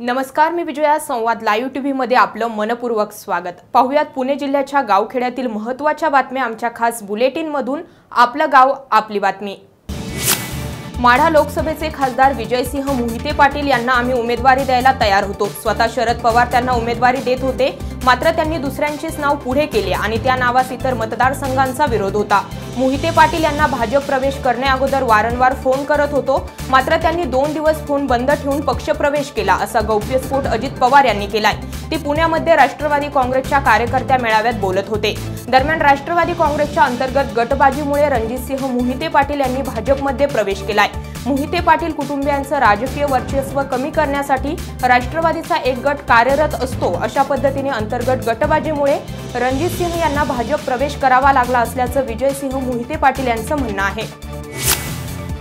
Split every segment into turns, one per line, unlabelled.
नमस्कार मी विजया. संवाद live T मध्ये आपलं मनपूर्वक स्वागत. पाहुयात पुणे जिल्ह्याच्या गावखेड्यातील महत्त्वाच्या बातम्या आमच्या खास बुलेटिन मधून. आपलं गाव आपली बातमी. माढा लोकसभेचे खासदार विजयसिंह मोहिते पाटील यांना आम्ही उमेदवारी द्यायला तयार होतो. स्वतः शरद पवार त्यांना उमेदवारी देत होते. मात्र त्यांनी दुसऱ्यांचेच नाव पुढे केले आणि त्या नावास इतर मतदारसंघांचा विरोध होता. मोहिते पाटील यांना भाजप प्रवेश करण्याअगोदर वारंवार फोन करत होतो. मात्र त्यांनी दोन दिवस फोन बंद ठेवून पक्षप्रवेश केला असा गौप्यस्फोट अजित पवार यांनी केलाय. ते पुण्यामध्ये राष्ट्रवादी काँग्रेसच्या कार्यकर्त्या मेळाव्यात बोलत होते. दरम्यान राष्ट्रवादी काँग्रेसच्या अंतर्गत गटबाजीमुळे रणजितसिंह मोहिते पाटील यांनी भाजपमध्ये प्रवेश केलाय. मोहिते पाटील कुटुंबियांचं राजकीय वर्चस्व कमी करण्यासाठी राष्ट्रवादीचा एक गट कार्यरत असतो अशा पद्धतीने अंतर्गत गटबाजीमुळे रणजितसिंह यांना भाजप प्रवेश करावा लागला असल्याचं विजयसिंह मोहिते पाटील यांचं म्हणणं आहे.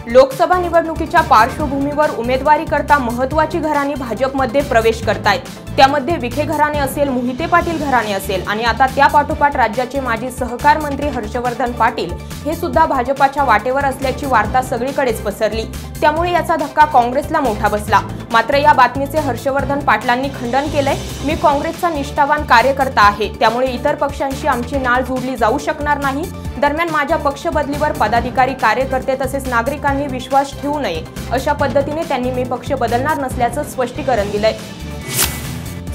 लोकसभा निवडणुकीच्या पार्श्वभूमीवर उमेदवारी करता महत्वाची घराणी भाजपमध्ये प्रवेश करतायत. त्यामध्ये विखे घराणे असेल मोहिते पाटील घराणे असेल आणि आता त्या पाठोपाठ राज्याचे माजी सहकार मंत्री हर्षवर्धन पाटील हे सुद्धा भाजपाच्या वाटेवर असल्याची वार्ता सगळीकडेच पसरली. त्यामुळे याचा धक्का काँग्रेसला मोठा बसला. मात्र या बातमीचे हर्षवर्धन पाटलांनी खंडन केलंय. मी काँग्रेसचा निष्ठावान कार्यकर्ता आहे. त्यामुळे इतर पक्षांशी आमची नाळ जोडली जाऊ शकणार नाही. दरम्यान माझ्या पक्ष बदलीवर पदाधिकारी कार्यकर्ते तसेच नागरिकांनी विश्वास ठेवू नये अशा पद्धतीने त्यांनी मी पक्ष बदलणार नसल्याचं स्पष्टीकरण दिलंय.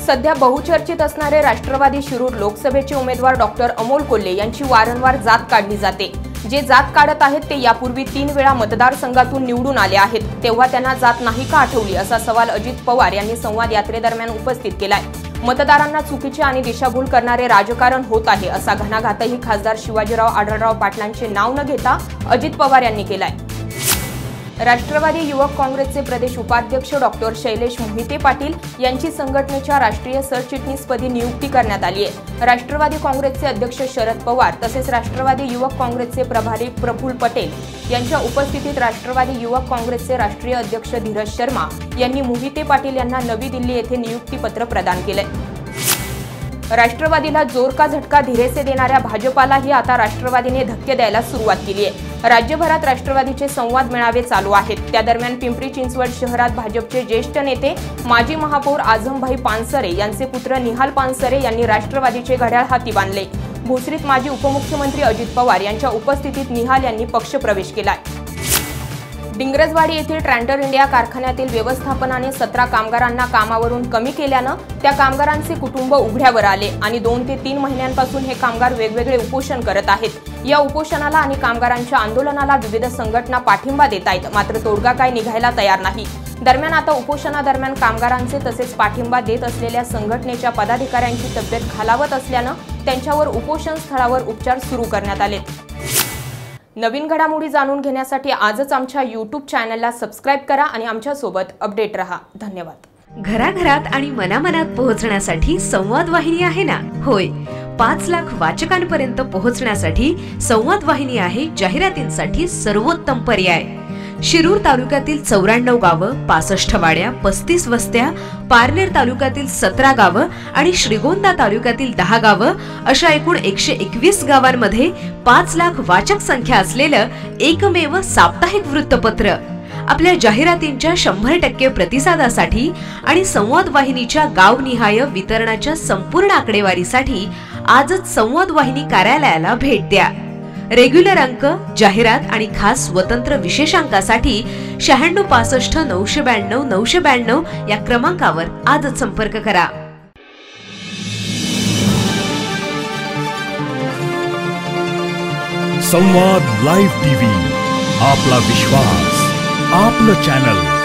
सध्या बहुचर्चित असणारे राष्ट्रवादी शिरूर लोकसभेचे उमेदवार डॉक्टर अमोल कोल्हे यांची वारंवार जात काढली जाते. जे जात काढत आहेत ते यापूर्वी तीन वेळा मतदारसंघातून निवडून आले आहेत. तेव्हा त्यांना जात नाही का आठवली असा सवाल अजित पवार यांनी संवाद यात्रेदरम्यान उपस्थित केलाय. मतदारांना चुकीचे आणि दिशाभूल करणारे राजकारण होत आहे असा घणाघातही खासदार शिवाजीराव आढळराव पाटलांचे नाव न घेता अजित पवार यांनी केलाय. राष्ट्रवादी युवक काँग्रेसचे प्रदेश उपाध्यक्ष डॉक्टर शैलेश मोहिते पाटील यांची संघटनेच्या राष्ट्रीय सरचिटणीसपदी नियुक्ती करण्यात आली आहे. राष्ट्रवादी काँग्रेसचे अध्यक्ष शरद पवार तसेच राष्ट्रवादी युवक काँग्रेसचे प्रभारी प्रफुल्ल पटेल यांच्या उपस्थितीत राष्ट्रवादी युवक काँग्रेसचे राष्ट्रीय अध्यक्ष धीरज शर्मा यांनी मोहिते पाटील यांना नवी दिल्ली येथे नियुक्तीपत्र प्रदान केले राष्ट्रवादीला जोर का झटका धीरेसे देणाऱ्या भाजपालाही आता राष्ट्रवादीने धक्के द्यायला सुरुवात केली आहे. राज्यभरात राष्ट्रवादीचे संवाद मेळावे चालू आहेत. त्या दरम्यान पिंपरी चिंचवड शहरात भाजपचे ज्येष्ठ नेते माजी महापौर आझमभाई पानसरे यांचे पुत्र निहाल पानसरे यांनी राष्ट्रवादीचे घड्याळ हाती बांधले. भोसरीत माजी उपमुख्यमंत्री अजित पवार यांच्या उपस्थितीत निहाल यांनी पक्षप्रवेश केलाय. डिंगरजवाडी येथील ट्रॅन्टर इंडिया कारखान्यातील व्यवस्थापनाने सतरा कामगारांना कामावरून कमी केल्यानं त्या कामगारांचे कुटुंब उघड्यावर आले आणि दोन ते तीन महिन्यांपासून हे कामगार वेगवेगळे उपोषण करत आहेत. या उपोषणाला आणि कामगारांच्या आंदोलनाला विविध संघटना पाठिंबा देत आहेत मात्र तोडगा काय निघायला तयार नाही. दरम्यान आता उपोषणादरम्यान कामगारांचे तसेच पाठिंबा देत असलेल्या संघटनेच्या पदाधिकाऱ्यांची तब्येत खालावत असल्यानं त्यांच्यावर उपोषण स्थळावर उपचार सुरू करण्यात आले नवीन घडामोडी जाणून घेण्यासाठी आजच आमच्या यूट्यूब चॅनलला सबस्क्राईब करा आणि आमच्यासोबत अपडेट रहा. धन्यवाद.
घराघरात आणि मनामनात पोहोचण्यासाठी संवाद वाहिनी आहे ना? होय. पाच लाख वाचकांपर्यंत पोहोचण्यासाठी संवाद वाहिनी आहे जाहिरातींसाठी सर्वोत्तम पर्याय. शिरूर तालुक्यातील चौऱ्याण्णव गावं पासष्ट वाड्या पस्तीस वस्त्या पारनेर तालुक्यातील सतरा गावं आणि श्रीगोंदा तालुक्यातील दहा गावं अशा एकूण एकशे एकवीस गावांमध्ये पाच लाख वाचक संख्या असलेलं एकमेव साप्ताहिक वृत्तपत्र. आपल्या जाहिरातींच्या शंभर टक्के प्रतिसादासाठी आणि संवाद वाहिनीच्या गावनिहाय वितरणाच्या संपूर्ण आकडेवारीसाठी आजच संवाद वाहिनी कार्यालयाला भेट द्या. रेग्युलर अंक जाहिरात आणि खास स्वतंत्र विशेषांकासाठी शहाण्णव पासष्ट नऊशे ब्याण्णव नऊशे ब्याण्णव या क्रमांकावर आजच संपर्क करा.
संवाद लाईव्ह टीव्ही आपला विश्वास आपलं चॅनल.